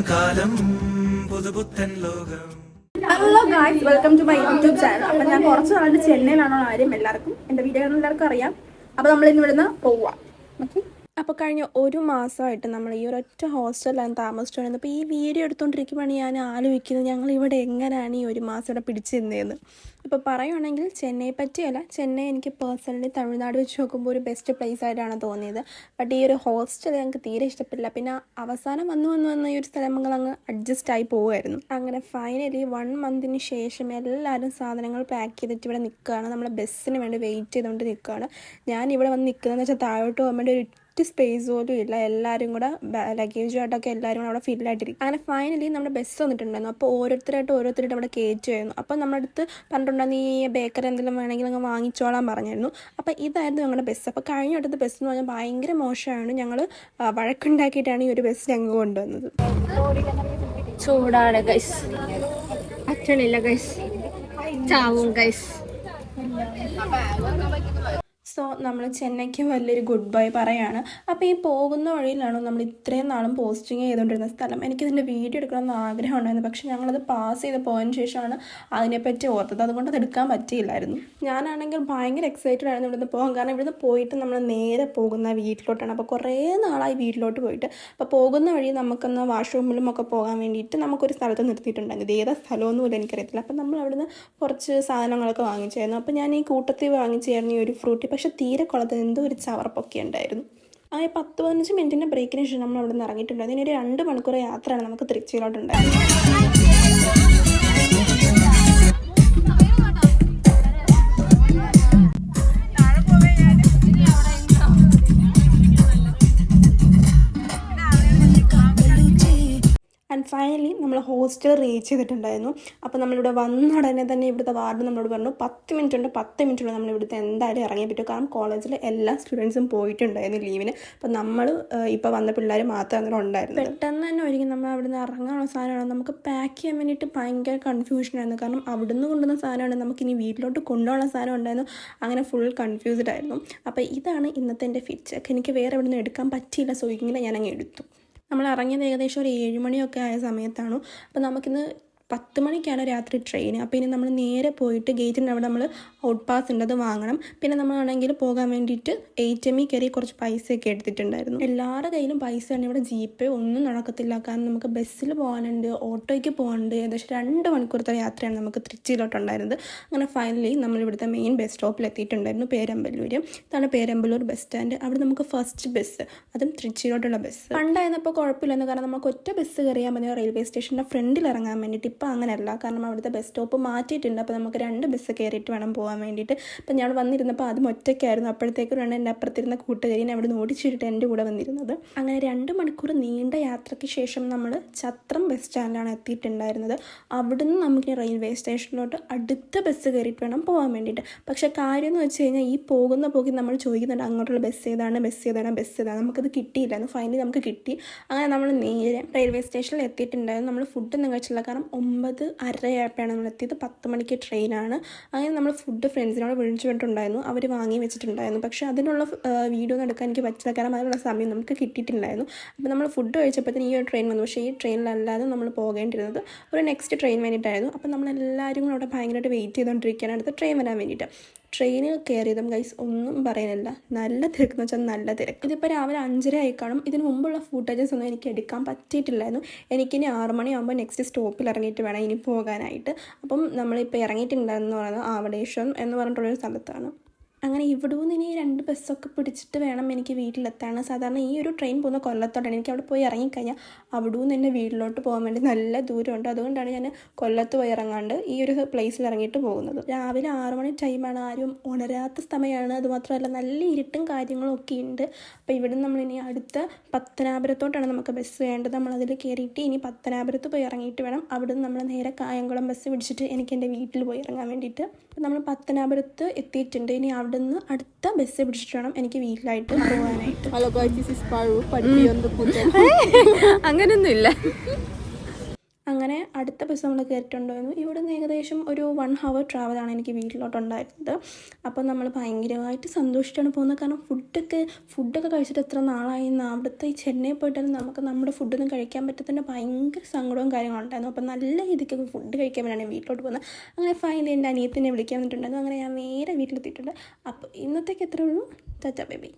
കാലം ലോകം. Hello guys welcome to my YouTube channel അപ്പം ഞാൻ കുറച്ച് നാളായിട്ട് ചെന്നൈയിലാണോ ആരും എല്ലാവർക്കും. എന്റെ വീഡിയോ എല്ലാവർക്കും അറിയാം. അപ്പോൾ നമ്മൾ ഇന്ന് ഇവിടുന്ന് പോവാം ഓക്കെ അപ്പോൾ കഴിഞ്ഞ ഒരു മാസമായിട്ട് നമ്മൾ ഈ ഒരൊറ്റ ഹോസ്റ്റലിലാണ് താമസിച്ചുകൊണ്ടിരുന്നത് അപ്പോൾ ഈ വീഡിയോ എടുത്തുകൊണ്ടിരിക്കുമ്പോഴാണ് ഞാൻ ആലോചിക്കുന്നത് ഞങ്ങൾ ഇവിടെ എങ്ങനെയാണ് ഈ ഒരു മാസം ഇവിടെ പിടിച്ചിരുന്നതെന്ന് ഇപ്പോൾ പറയുവാണെങ്കിൽ ചെന്നൈ പറ്റിയല്ല ചെന്നൈ എനിക്ക് പേഴ്സണലി തമിഴ്നാട് വെച്ച് നോക്കുമ്പോൾ ഒരു ബെസ്റ്റ് പ്ലേസ് ആയിട്ടാണ് തോന്നിയത്. ബട്ട് ഈ ഒരു ഹോസ്റ്റൽ ഞങ്ങൾക്ക് തീരെ ഇഷ്ടപ്പെട്ടില്ല. പിന്നെ അവസാനം വന്നു വന്നു വന്ന ഈ ഒരു സ്ഥലങ്ങൾ അങ്ങ് അഡ്ജസ്റ്റ് ആയി പോകുമായിരുന്നു അങ്ങനെ ഫൈനലി വൺ മന്തിന് ശേഷം എല്ലാവരും സാധനങ്ങൾ പാക്ക് ചെയ്തിട്ട് ഇവിടെ നിൽക്കുകയാണ്. നമ്മൾ ബസ്സിന് വേണ്ടി വെയിറ്റ് ചെയ്തുകൊണ്ട് നിൽക്കുകയാണ്. ഞാൻ ഇവിടെ വന്ന് നിൽക്കുന്നതെന്ന് വെച്ചാൽ താഴോട്ട് പോകാൻ വേണ്ടി ഒരു ഒറ്റ സ്പേസ് പോലും ഇല്ല. എല്ലാവരും കൂടെ ലഗേജുമായിട്ടൊക്കെ എല്ലാവരും കൂടെ അവിടെ ഫില്ലായിട്ടിരിക്കും അങ്ങനെ ഫൈനലി നമ്മുടെ ബസ് വന്നിട്ടുണ്ടായിരുന്നു. അപ്പോൾ ഓരോരുത്തരായിട്ട് ഓരോരുത്തരായിട്ട് അവിടെ കയറ്റുമായിരുന്നു അപ്പോൾ നമ്മുടെ അടുത്ത് പറഞ്ഞിട്ടുണ്ടായിരുന്നു ഈ ബേക്കറി എന്തെങ്കിലും വേണമെങ്കിൽ അങ്ങ് വാങ്ങിച്ചോളാൻ പറഞ്ഞായിരുന്നു അപ്പോൾ ഇതായിരുന്നു ഞങ്ങളുടെ ബസ് അപ്പോൾ കഴിഞ്ഞ വട്ടത്തെ ബസ് എന്ന് പറഞ്ഞാൽ ഭയങ്കര മോശമാണ്. ഞങ്ങൾ വഴക്കുണ്ടാക്കിയിട്ടാണ് ഈ ഒരു ബസ് ഞങ്ങൾ കൊണ്ടുവന്നത്. ചൂടാണ് ഗൈസ് അച്ഛനില്ല ഗൈസ് ചാവും ഗൈസ് സോ നമ്മൾ ചെന്നൈക്ക് വലിയൊരു ഗുഡ് ബൈ പറയാണ്. അപ്പോൾ ഈ പോകുന്ന വഴിയിലാണ് നമ്മൾ ഇത്രയും നാളും പോസ്റ്റിങ് ചെയ്തുകൊണ്ടിരുന്ന സ്ഥലം? എനിക്കിതിന്റെ വീഡിയോ എടുക്കണമെന്ന് ആഗ്രഹം ഉണ്ടായിരുന്നു പക്ഷേ ഞങ്ങളത് പാസ് ചെയ്ത് പോയതിന് ശേഷമാണ് അതിനെപ്പറ്റി ഓർത്തത്. അതുകൊണ്ട് അത് എടുക്കാൻ പറ്റിയില്ലായിരുന്നു. ഞാനാണെങ്കിൽ ഭയങ്കര എക്സൈറ്റഡ് ആയിരുന്നു ഇവിടുന്ന് പോകാൻ. കാരണം ഇവിടുന്ന് പോയിട്ട് നമ്മൾ നേരെ പോകുന്ന വീട്ടിലോട്ടാണ്. അപ്പോൾ കുറേ നാളായി വീട്ടിലോട്ട് പോയിട്ട്. അപ്പോൾ പോകുന്ന വഴി നമുക്കൊന്ന് വാഷ്റൂമിലും ഒക്കെ പോകാൻ വേണ്ടിയിട്ട് നമുക്കൊരു സ്ഥലത്ത് നിർത്തിയിട്ടുണ്ടായിരുന്നു. ഇത് ഏതാ സ്ഥലമൊന്നും ഇല്ല എനിക്കറിയത്തില്ല. അപ്പോൾ നമ്മൾ അവിടുന്ന് കുറച്ച് സാധനങ്ങളൊക്കെ വാങ്ങിച്ചായിരുന്നു. അപ്പോൾ ഞാൻ ഈ കൂട്ടത്തിൽ വാങ്ങിച്ചായിരുന്നു ഈ ഒരു ഫ്രൂട്ടി പക്ഷെ തീരെ കൊള്ളത്തിൽ എന്തോ ഒരു ചവർപ്പൊക്കെ ഉണ്ടായിരുന്നു. ആ പത്ത് പതിനഞ്ച് മിനിറ്റിന്റെ ബ്രേക്കിന് ശേഷം നമ്മൾ അവിടെ നിന്ന് ഇറങ്ങിയിട്ടുണ്ട് അതിനൊരു രണ്ട് മണിക്കൂർ യാത്രയാണ് നമുക്ക് തൃച്ചിയിലോട്ടുണ്ടായിരുന്നത് ഫൈനലി നമ്മൾ ഹോസ്റ്റൽ റീച്ച് ചെയ്തിട്ടുണ്ടായിരുന്നു. അപ്പോൾ നമ്മളിവിടെ വന്ന ഉടനെ തന്നെ ഇവിടുത്തെ വാർഡ് നമ്മളോട് പറഞ്ഞു പത്ത് മിനിറ്റ് ഉണ്ട് പത്ത് മിനിറ്റ് ഉണ്ട് നമ്മൾ ഇവിടുത്തെ എന്തായാലും ഇറങ്ങി പറ്റും. കാരണം കോളേജിലെ എല്ലാ സ്റ്റുഡൻസും പോയിട്ടുണ്ടായിരുന്നു ലീവിന് അപ്പോൾ നമ്മൾ ഇപ്പോൾ വന്ന പിള്ളേർ മാത്രം അങ്ങനെ ഉണ്ടായിരുന്നു പെട്ടെന്ന് തന്നെ ഒരുങ്ങി നമ്മൾ അവിടുന്ന് ഇറങ്ങാനുള്ള സാധനമാണ്. നമുക്ക് പാക്ക് ചെയ്യാൻ വേണ്ടിയിട്ട് ഭയങ്കര കൺഫ്യൂഷനായിരുന്നു കാരണം അവിടുന്ന് കൊണ്ടുവന്ന സാധനമാണ് നമുക്കിനി വീട്ടിലോട്ട് കൊണ്ടുപോകാനുള്ള സാധനം ഉണ്ടായിരുന്നു. അങ്ങനെ ഫുൾ കൺഫ്യൂസ്ഡ് ആയിരുന്നു. അപ്പോൾ ഇതാണ് ഇന്നത്തെ എന്റെ ചെക്ക് എനിക്ക് വേറെ എവിടെ നിന്ന് എടുക്കാൻ പറ്റിയില്ല. സോ ഇങ്ങനെ ഞാൻ അങ്ങ് എടുത്തു. നമ്മൾ ഇറങ്ങിയത് ഏകദേശം ഒരു ഏഴ് മണിയൊക്കെ ആയ സമയത്താണ്. അപ്പോൾ നമുക്കിന്ന് പത്ത് മണിക്കാണ് രാത്രി ട്രെയിൻ അപ്പോൾ ഇനി നമ്മൾ നേരെ പോയിട്ട് ഗേറ്റിന്റെ അവിടെ നമ്മൾ ഔട്ട് പാസ് ഉണ്ട് അത് വാങ്ങണം. പിന്നെ നമ്മളാണെങ്കിൽ പോകാൻ വേണ്ടിയിട്ട് എ ടി എമ്മിൽ കയറി കുറച്ച് പൈസയൊക്കെ എടുത്തിട്ടുണ്ടായിരുന്നു. എല്ലാവരുടെ കയ്യിലും പൈസ ഉണ്ട് ഇവിടെ ജീപ്പേ ഒന്നും നടക്കത്തില്ല. കാരണം നമുക്ക് ബസ്സിൽ പോകാനുണ്ട് ഓട്ടോയ്ക്ക് പോകാനുണ്ട്. ഏകദേശം രണ്ട് മണിക്കൂറത്തെ യാത്രയാണ് നമുക്ക് തൃച്ചിയിലോട്ടുണ്ടായിരുന്നത് അങ്ങനെ ഫൈനലി നമ്മൾ ഇവിടുത്തെ മെയിൻ ബസ് സ്റ്റോപ്പിൽ എത്തിയിട്ടുണ്ടായിരുന്നു പേരമ്പല്ലൂർ ഇതാണ് പേരമ്പല്ലൂർ ബസ് സ്റ്റാൻഡ് അവിടെ നമുക്ക് ഫസ്റ്റ് ബസ് അതും തൃച്ചിയിലോട്ടുള്ള ബസ് പണ്ടായിരുന്നപ്പോൾ കുഴപ്പമില്ലെന്ന് കാരണം നമുക്ക് ഒറ്റ ബസ് കയറിയാൽ മതി. റെയിൽവേ സ്റ്റേഷന്റെ ഫ്രണ്ടിൽ ഇറങ്ങാൻ വേണ്ടിയിട്ട്. ഇപ്പോൾ അങ്ങനെയല്ല. കാരണം അവിടുത്തെ ബസ് സ്റ്റോപ്പ് മാറ്റിയിട്ടുണ്ട്. അപ്പോൾ നമുക്ക് രണ്ട് ബസ് കയറിയിട്ട് വേണം പോകാൻ വേണ്ടിയിട്ട്. അപ്പോൾ ഞാൻ വന്നിരുന്നപ്പോൾ ആദ്യം ഒറ്റയ്ക്കായിരുന്നു. അപ്പോഴത്തേക്കും എന്റെ അപ്പുറത്തിരുന്ന കൂട്ടുകാരിനെ അവിടെ ഓടിച്ചിട്ട് എന്റെ കൂടെ വന്നിരുന്നത്. അങ്ങനെ രണ്ട് മണിക്കൂർ നീണ്ട യാത്രയ്ക്ക് ശേഷം നമ്മൾ ചത്രം ബസ് സ്റ്റാൻഡിലാണ് എത്തിയിട്ടുണ്ടായിരുന്നത്. അവിടുന്ന് നമുക്ക് റെയിൽവേ സ്റ്റേഷനിലോട്ട് അടുത്ത ബസ് കയറിയിട്ട് വേണം പോകാൻ വേണ്ടിയിട്ട്. പക്ഷേ കാര്യം എന്ന് വെച്ച് കഴിഞ്ഞാൽ ഈ പോകുന്ന പോക്കി നമ്മൾ ചോദിക്കുന്നുണ്ട് അങ്ങോട്ടുള്ള ബസ് ഏതാണ്? ബസ് ഏതാണ്? ബസ് ഏതാണ്? നമുക്കത് കിട്ടിയില്ലായിരുന്നു. ഫൈനലി നമുക്ക് കിട്ടി. അങ്ങനെ നമ്മൾ നേരെ റെയിൽവേ സ്റ്റേഷനിൽ എത്തിയിട്ടുണ്ടായിരുന്നു. നമ്മൾ ഫുഡൊന്നും കഴിച്ചില്ല. കാരണം ഒമ്പത് അരയായപ്പോഴാണ് നമ്മൾ എത്തിയത്. പത്ത് മണിക്ക് ട്രെയിനാണ്. അങ്ങനെ നമ്മൾ ഫുഡ് ഫ്രണ്ട്സിനോട് വിളിച്ചു വിട്ടിട്ടുണ്ടായിരുന്നു അവർ വാങ്ങി വെച്ചിട്ടുണ്ടായിരുന്നു. പക്ഷേ അതിനുള്ള വീഡിയോ ഒന്നും എടുക്കാൻ എനിക്ക് പറ്റില്ല. കാരണം അതിനുള്ള സമയം നമുക്ക് കിട്ടിയിട്ടുണ്ടായിരുന്നു. അപ്പോൾ നമ്മൾ ഫുഡ് കഴിച്ചപ്പോഴത്തേന് ഈ ഒരു ട്രെയിൻ വന്നു. പക്ഷേ ഈ ട്രെയിനിലല്ലാതെ നമ്മൾ പോകേണ്ടിരുന്നത് ഒരു നെക്സ്റ്റ് ട്രെയിൻ വേണ്ടിയിട്ടായിരുന്നു. അപ്പോൾ നമ്മളെല്ലാവരും കൂടെ അവിടെ ഭയങ്കരമായിട്ട് വെയിറ്റ് ചെയ്തുകൊണ്ടിരിക്കുകയാണ്. അടുത്ത ട്രെയിൻ വരാൻ വേണ്ടിയിട്ട്. ട്രെയിനിൽ കയറിയതും ഗൈസ് ഒന്നും പറയാനില്ല. നല്ല തിരക്ക് എന്ന് വെച്ചാൽ നല്ല തിരക്ക്. ഇതിപ്പോൾ രാവിലെ അഞ്ചര ആയി കാണും. ഇതിന് മുമ്പുള്ള ഫുട്ടേജസ് ഒന്നും എനിക്ക് എടുക്കാൻ പറ്റിയിട്ടില്ലായിരുന്നു. എനിക്കിനി ആറ് മണിയാകുമ്പോൾ നെക്സ്റ്റ് സ്റ്റോപ്പിൽ ഇറങ്ങിയിട്ട് വേണം ഇനി പോകാനായിട്ട്. അപ്പം നമ്മളിപ്പോൾ ഇറങ്ങിയിട്ടുണ്ടായിരുന്നു പറയുന്നത് ആവടേശ്വരം എന്ന് പറഞ്ഞിട്ടുള്ളൊരു സ്ഥലത്താണ്. അങ്ങനെ ഇവിടെ നിന്ന് ഇനി രണ്ട് ബസ്സൊക്കെ പിടിച്ചിട്ട് വേണം എനിക്ക് വീട്ടിലെത്താണ് സാധാരണ ഈ ഒരു ട്രെയിൻ പോകുന്ന കൊല്ലത്തോട്ടാണ് എനിക്ക് അവിടെ പോയി ഇറങ്ങിക്കഴിഞ്ഞാൽ അവിടെ നിന്ന് എന്റെ വീട്ടിലോട്ട് പോകാൻ വേണ്ടി നല്ല ദൂരമുണ്ട്. അതുകൊണ്ടാണ് ഞാൻ കൊല്ലത്ത് പോയി ഇറങ്ങാണ്ട് ഈ ഒരു പ്ലേസിൽ ഇറങ്ങിയിട്ട് പോകുന്നത്. രാവിലെ ആറു മണി ടൈമാണ് ആരും ഉണരാത്ത സമയമാണ് അതുമാത്രമല്ല നല്ല ഇരുട്ടും കാര്യങ്ങളും ഒക്കെ ഉണ്ട്. അപ്പോൾ ഇവിടെ നമ്മളിനി അടുത്ത പത്തനാപുരത്തോട്ടാണ് നമുക്ക് ബസ് വേണ്ടത്. നമ്മളതിൽ കയറിയിട്ട് ഇനി പത്തനാപുരത്ത് പോയി ഇറങ്ങിയിട്ട് വേണം. അവിടെ നിന്ന് നമ്മൾ നേരെ കായംകുളം ബസ് പിടിച്ചിട്ട് എനിക്ക് എന്റെ വീട്ടിൽ പോയി ഇറങ്ങാൻ വേണ്ടിയിട്ട്. നമ്മൾ പത്തനാപുരത്ത് എത്തിയിട്ടുണ്ട്. ഇനി അവിടെ നിന്ന് അടുത്ത ബസ് പിടിച്ചിട്ട് വേണം എനിക്ക് വീട്ടിലായിട്ട് പോകാനായിട്ട് അങ്ങനെയൊന്നുമില്ല അങ്ങനെ അടുത്ത ബസ് നമ്മൾ കയറിയിട്ടുണ്ടായിരുന്നു. ഇവിടെ നിന്ന് ഏകദേശം ഒരു വൺ ഹവർ ട്രാവലാണ് എനിക്ക് വീട്ടിലോട്ടുണ്ടായിരുന്നത്. അപ്പോൾ നമ്മൾ ഭയങ്കരമായിട്ട് സന്തോഷിച്ചാണ് പോകുന്നത്. കാരണം ഫുഡൊക്കെ ഫുഡൊക്കെ കഴിച്ചിട്ട് എത്ര നാളായി അവിടുത്തെ ഈ ചെന്നൈ പോയിട്ടാണ് നമുക്ക് നമ്മുടെ ഫുഡൊന്നും കഴിക്കാൻ പറ്റത്തിന്റെ ഭയങ്കര സങ്കടവും കാര്യങ്ങളുണ്ടായിരുന്നു അപ്പോൾ നല്ല രീതിക്കൊക്കെ ഫുഡ് കഴിക്കാൻ വേണ്ടിയാണ് വീട്ടിലോട്ട് പോകുന്നത്. അങ്ങനെ ഫൈനലി എന്റെ അനിയത്തിനെ വിളിക്കാൻ വന്നിട്ടുണ്ടായിരുന്നു. അങ്ങനെ ഞാൻ നേരെ വീട്ടിലെത്തിയിട്ടുണ്ട്. അപ്പോൾ ഇന്നത്തേക്ക് എത്ര ഉള്ളൂ? ചച്ച ബേബി